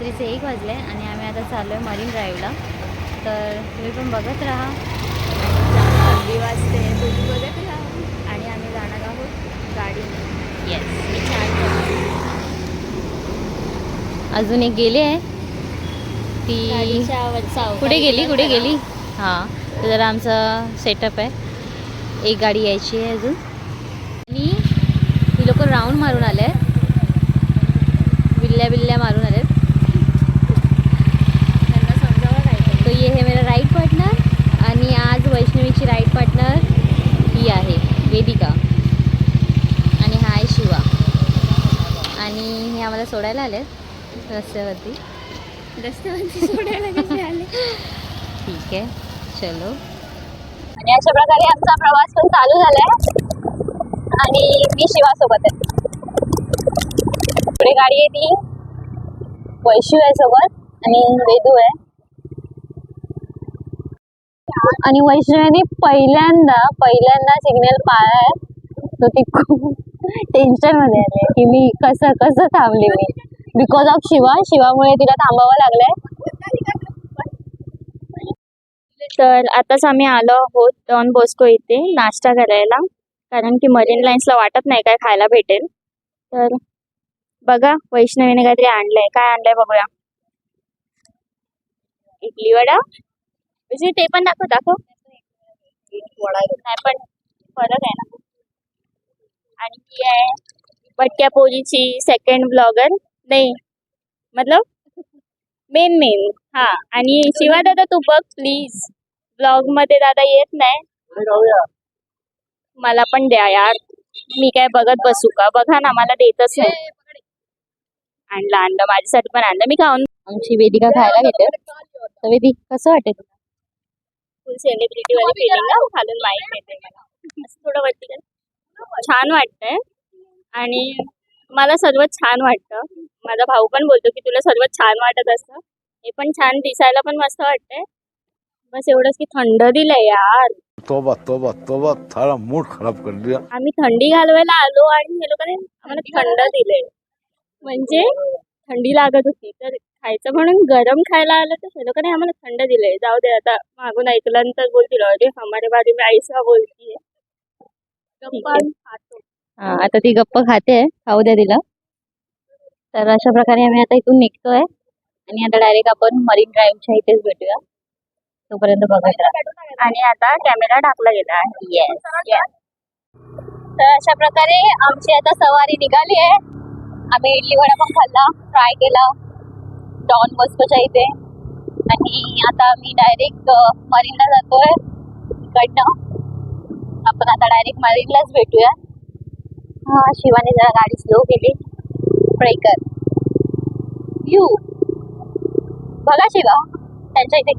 रात्रीचे एक वाजले आणि आम्ही आता चाललो आहे मरीन ड्राईव्हला. तर तुम्ही पण बघत राहा. थंडी वाजते. तुम्ही बघत राहा. आणि आम्ही जाणार आहोत गाडीने. येस मी छान. अजून एक गेली आहे. ती कुठे गेली? कुठे. गेली? हां. तर जरा आमचा सेटअप आहे. एक गाडी यायची आहे अजून. आणि ही लोक राऊंड मारून आले बिल्ल्या बिल्ल्या मारून आले तो ये है मेरा राईट पार्टनर आणि आज वैष्णवीची राईट पार्टनर ही आहे वेदिका. आणि हा आहे शिवा. आणि हे आम्हाला सोडायला आले रस्त्यावरती. रस्त्यावरती सोडायला कसे आले? ठीक आहे चलो. आणि अशा प्रकारे आमचा प्रवास पण चालू झालाय. आणि मी शिवासोबत आहे. पुढे गाडी आहे ती. वैशू आहे सोबत आणि वेदू आहे. आणि वैष्णवीने पहिल्यांदा पहिल्यांदा सिग्नल पाळाय तो ती खूप टेन्शनमध्ये आले की मी कसं कसं थांबले मी. बिकॉज ऑफ शिवा शिवामुळे तिला थांबावं लागलंय. तर आताच आम्ही आलो आहोत डॉन बॉस्को इथे नाश्ता करायला. कारण की मरीन लाईन्सला वाटत नाही काय खायला भेटेल. तर बघा वैष्णवीने काहीतरी आणलंय. काय आणलंय बघूया. इडली वडा वैष्णवी ते पण दाखव दाखव. नाही पण फरक आहे ना. आणि ही आहे भटक्या पोरीची सेकंड ब्लॉगर नाही मतलब मेन मेन हा आणि शिवा दादा तू बघ प्लीज ब्लॉगमध्ये दादा येत नाही. मला पण द्या यार. मी काय बघत बसू का? बघा ना मला देतच नाही. आणलं आणलं माझ्यासाठी पण आणलं. मी खाऊन आमची वेदिका खायला घेते. तर वेदी कसं वाटेल तुला? फुल सेलिब्रिटी वाली फिलिंग खालून माहीत येते मला असं थोडं कर. छान वाटतंय. आणि मला सर्व छान वाटतं. माझा भाऊ पण बोलतो की तुला सर्व छान वाटत असतं. हे पण छान दिसायला पण मस्त वाटतंय. बस एवढंच की थंड दिलंय यार. तोबा तोबा तोबा थारा मूड खराब कर दिया आम्ही थंडी घालवायला आलो आणि हे लोकांनी आम्हाला थंड दिले म्हणजे थंडी लागत होती तर खायचं म्हणून गरम खायला आलं तर हे लोकांनी आम्हाला थंड दिलंय. जाऊ दे आता मागून ऐकल्यानंतर बोलतील अरे हमारे बारे में ऐसा बोलती हा. आता ती गप्प खाते खाऊ द्या तिला. तर अशा प्रकारे आम्ही आता इथून निघतोय. आणि आता डायरेक्ट आपण मरीन ड्राईव्हच्या इथेच भेटूया. तोपर्यंत बघत राहा आणि आता कॅमेरा टाकला गेला आहे. तर अशा प्रकारे आमची आता सवारी निघाली आहे. आम्ही इडली वडा पण खाल्ला फ्राय केला. डॉन बस्कोच्या इथे. आणि आता आम्ही डायरेक्ट मरीनला जातोय. इकडनं. आपण आता डायरेक्ट मरीनलाच भेटूया. हा शिवाने जरा गाडी स्लो केली. ब्रेकर यू बघा शिवा. त्यांच्या इथे.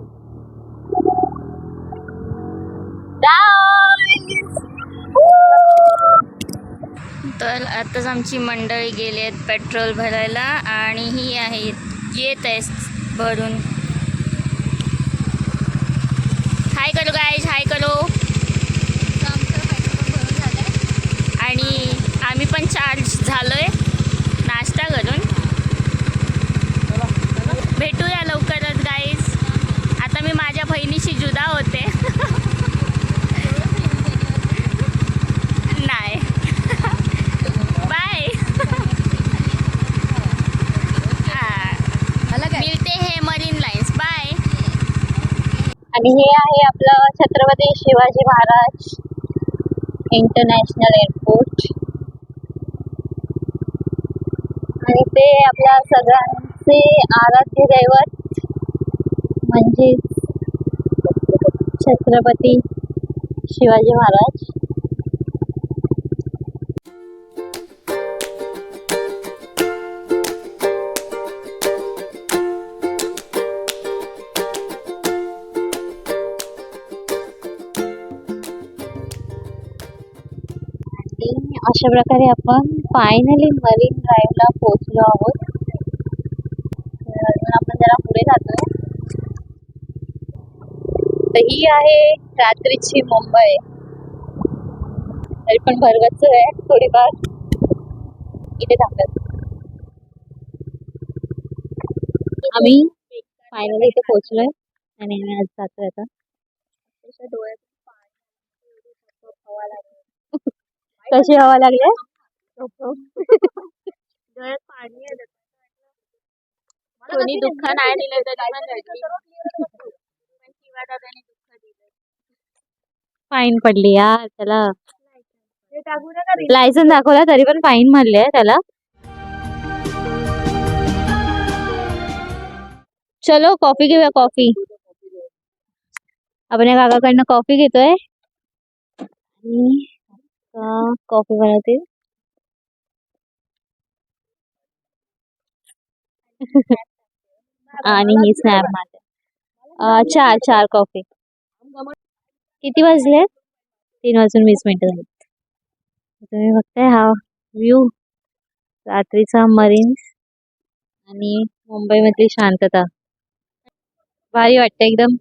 तर आताच आमची मंडळी गेली आहेत पेट्रोल भरायला आणि ही आहे येत आहे भरून. हाय करो गाईज हाय करो. आणि आम्ही पण चार्ज झालोय. नाश्ता करून भेटूया लवकरच गाईज आता मी माझ्या बहिणीशी जुदा होते नाही बाय मिळते हे मरीन लाईन्स बाय आणि हे आहे आपलं छत्रपती शिवाजी महाराज इंटरनॅशनल एअरपोर्ट. आणि ते आपल्या सगळ्यांचे आराध्य दैवत म्हणजे छत्रपती शिवाजी महाराज. अशा प्रकारे आपण फायनली मरीन ड्राईव्हला पोहोचलो आहोत. अजून आपण जरा पुढे जातो तर ही आहे रात्रीची मुंबई. तरी पण भरगच्च आहे थोडीफार. इथे थांबत आम्ही फायनली इथे पोहोचलोय आणि आम्ही आज जातोय आता. कशी हवा लागली. पाणी आलं कोणी दुःख नाही दिलं फाईन पडली यार त्याला. लायसन दाखवला तरी पण फाईन मारले त्याला. चलो कॉफी घेऊया कॉफी आपण या काकाकडनं कॉफी घेतोय. का कॉफी बनवते. आणि ही स्नॅप मारते. चार चार कॉफी. किती वाजले? तीन वाजून वीस मिनिटं झाली. तुम्ही बघताय हा व्ह्यू रात्रीचा मरीन्स आणि मुंबईमधली शांतता. भारी वाटतं एकदम.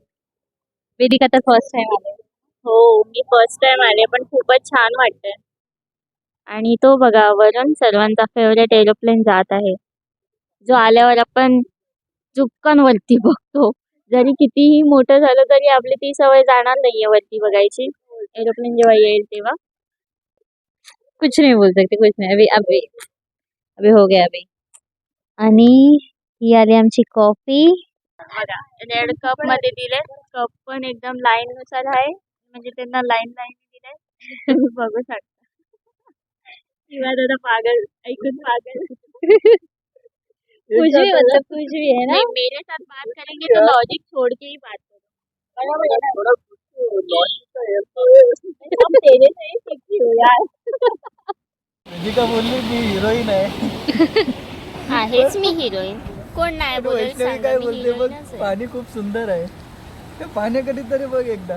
वेदिका तर फर्स्ट टाइम आले. हो मी फर्स्ट टाइम आले पण खूपच छान वाटतंय. आणि तो बघा वरून सर्वांचा फेवरेट एरोप्लेन जात आहे. जो आल्यावर आपण चुपकन वरती बघतो. जरी कितीही मोठं झालं तरी आपली ती सवय जाणार नाहीये वरती बघायची. एरोप्लेन जेव्हा येईल तेव्हा. कुछ नाही बोल सकते कुछ नाही. अभि अभि अभि हो गया अभी. आणि ही आली आमची कॉफी बघा रेड कपमध्ये दिले कप पण एकदम लाईन नुसार आहे. म्हणजे त्यांना लाईन लाईन दिलाय. तुम्ही बघू शकता. किंवा दादा पागल ऐकून पागल. कुछ भी मतलब कुछ भी है ना? मेरे साथ बात करेंगे तो लॉजिक छोड़ के ही बात करो हम तेरे से ही सीखी हो यार. वेदिका बोलली मी हिरोईन आहे. आहेच मी हिरोईन कोण नाही बोलते पाणी खूप सुंदर आहे. ते पाण्याकडे तरी बघ एकदा.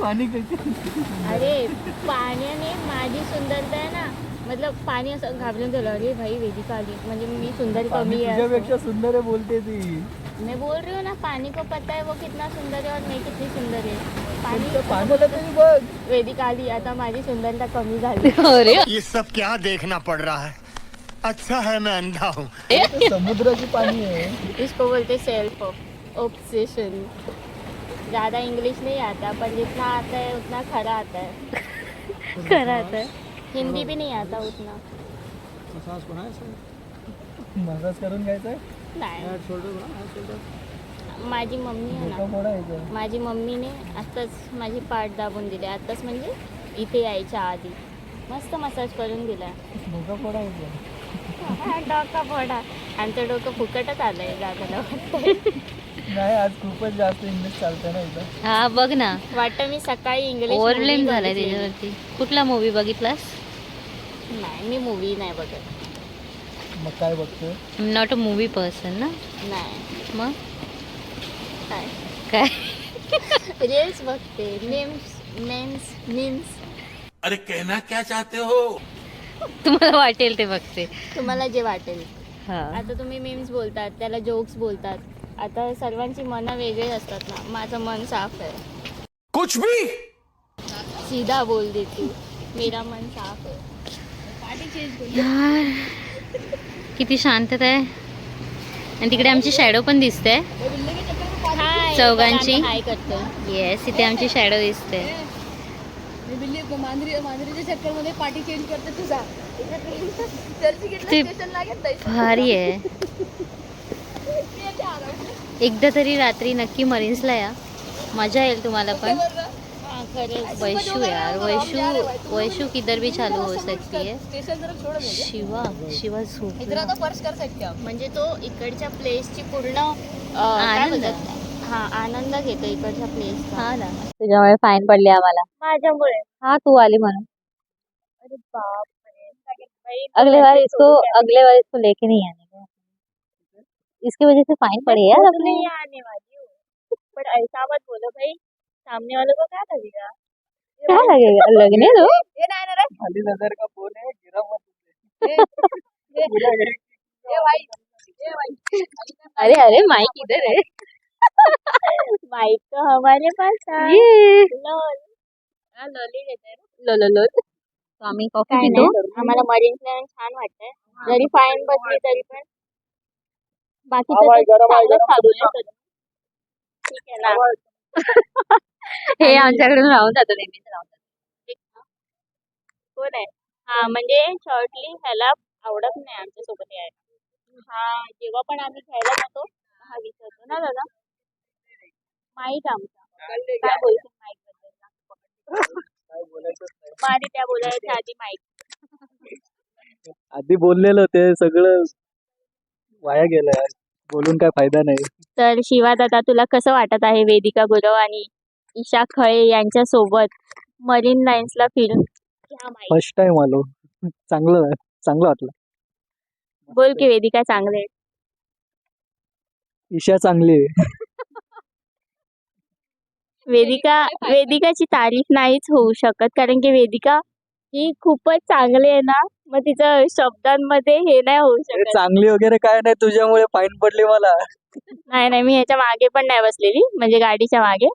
पाणी अरे पाण्याने माझी सुंदरता आहे ना. मतलब पाणी असं घाबरून गेलं. अरे भाई वेदिका आली. म्हणजे मी सुंदर कमी है तुझ्यापेक्षा सुंदर आहे बोलते ती. मैं बोल रही हूँ ना पानी को पता है वो कितना सुंदर है और मैं कितनी सुंदर है. बघ. वेदिका आली. आता माझी सुंदरता कमी झाली. अरे. ये सब क्या देखना पड़ रहा है? अच्छा है मैं अंधा हूँ। समुद्राची पाणी आहे. इसको बोलते सेल्फ ऑब्सेशन ज़्यादा इंग्लिश नहीं आता पर जितना आता है उतना खरा आता है. खरं आता हिंदी भी नहीं आता उतना. मसाज करून घ्यायचा नाही. माझी मम्मी आहे ना. माझी मम्मीने आत्ताच माझी पाठ दाबून दिली. आत्ताच म्हणजे इथे यायच्या आधी. मस्त मसाज करून दिला. डोकं फोडा आमचं डोकं फुकटच आलंय दादाला नाही आज खूपच जास्त इंग्लिश चालतंय ना इथं. हा बघ ना. वाटतं मी सकाळी इंग्लिश ओव्हरलेम झालाय. त्याच्यावरती. कुठला मूवी बघितलास? नाही मी मूवी नाही बघत. मग काय बघतोय? नॉट अ मूवी पर्सन ना? नाही. मग? काय? काय? रील्स बघते मेम्स मेम्स मीम्स अरे कहना क्या चाहते हो? तुम्हाला वाटेल ते बघते. तुम्हाला जे वाटेल. हा. आता तुम्ही मीम्स बोलतात त्याला जोक्स बोलतात. आता सर्वांची मनं वेगळी असतात ना. माझं मन साफ आहे. कुछ भी? सीधा बोल देती. मेरा मन साफ है यार किती शांतता आहे. आणि तिकडे आमची शॅडो पण दिसते. हाय चौघांची? येस इथे आमची शॅडो दिसते. ते भारी आहे. एकदा तरी रात्री नक्की मरीन्सला या. मजा येईल तुम्हाला पण. हा खरंच. वैशू यार. वैशू वैशू किधर भी चालू हो सकती है शिवा शिवा झोप. म्हणजे तो इकडच्या प्लेसची पूर्ण आनंद. हा आनंद घेतो इकडच्या प्लेसचा हा ना. तुझ्यामुळे फाईन पडली आम्हाला. माझ्यामुळे. हा तू आली म्हणून. अरे बाप रे भाई, अगले बार इसको अगले बार इसको लेके नहीं आने इसकी वजह से फाइन पड़ी यार अपने। नहीं आने वाली हूँ। पर ऐसा मत बोलो भाई सामने वालों को क्या लगेगा? क्या लगेगा? लगने दो। ये नाही ना खाली हज़ार का फ़ोन आहे गिरा मत एक- ये भाई ये भाई। अरे अरे माइक इधर है। माइक तो हमारे पास था। ये। लॉल हा. लो लो लो तो आम्ही कॉफ़ी पितो आम्हाला मरीन प्लॅन छान वाटतंय जरी फाईन बसली तरी पण चालू आहे. ठीक आहे ना. हे आमच्याकडून राहून जातं नेहमीच राहून जातं. कोण आहे? हा म्हणजे शॉर्टली ह्याला आवडत नाही आमच्यासोबत यायला. हा जेव्हा पण आम्ही खेळायला जातो हा विसरतो ना दादा? माईक आमचा. काय बोलतो बद्दल त्या बोलायच्या आधी माईक आधी बोललेलं ते सगळं वाया गेलं यार बोलून काय फायदा नाही. तर शिवा दादा तुला कसं वाटत आहे वेदिका गुरव आणि ईशा खळे यांच्या सोबत मरीन लाईन्सला फिरून फर्स्ट टाइम आलो. चांगलं चांगलं वाटलं. बोल की वेदिका चांगले आहे. ईशा चांगली आहे. वेदिका वेदिकाची तारीफ नाहीच होऊ शकत. कारण की वेदिका ही खूपच चांगली आहे ना? मग तिचं शब्दांमध्ये हे नाही होऊ शकत. चांगली वगैरे काय नाही तुझ्यामुळे फाईन पडली मला. नाही नाही मी ह्याच्या मागे पण नाही बसलेली म्हणजे गाडीच्या मागे.